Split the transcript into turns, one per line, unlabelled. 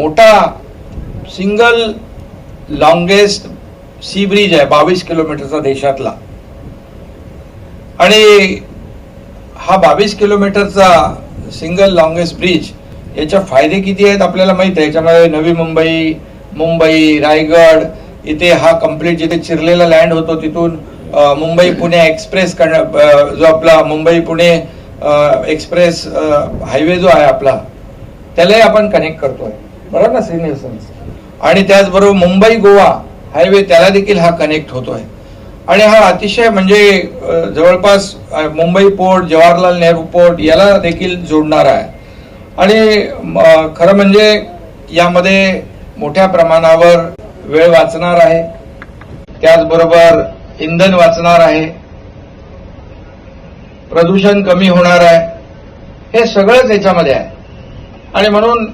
मोठा single longest C bridge आहे बावीस किलोमीटरचा देशातला. आणि हा बावीस किलोमीटरचा सिंगल लॉंगेस्ट ब्रिज याचे फायदे किती आहेत आपल्याला माहीत आहे? याच्यामध्ये नवी मुंबई मुंबई रायगड इथे हा कंप्लीट जिथे चिरलेला लँड होतो तिथून मुंबई पुणे एक्सप्रेस कर्ण- जो आपला मुंबई पुणे एक्सप्रेस हायवे जो आहे आपला त्यालाही आपण कनेक्ट करतोय. बरोबर ना सिनियर आणि त्याचबरोबर मुंबई गोवा हायवे त्याला देखील हा कनेक्ट होतोय. आणि हा अतिशय म्हणजे जवळपास मुंबई पोर्ट जवाहरलाल नेहरू पोर्ट याला देखील जोडणार आहे. आणि खरं म्हणजे यामध्ये मोठ्या प्रमाणावर वेळ वाचणार आहे. त्याचबरोबर इंधन वाचणार आहे. प्रदूषण कमी होणार आहे. हे सगळंच याच्यामध्ये आहे. आणि म्हणून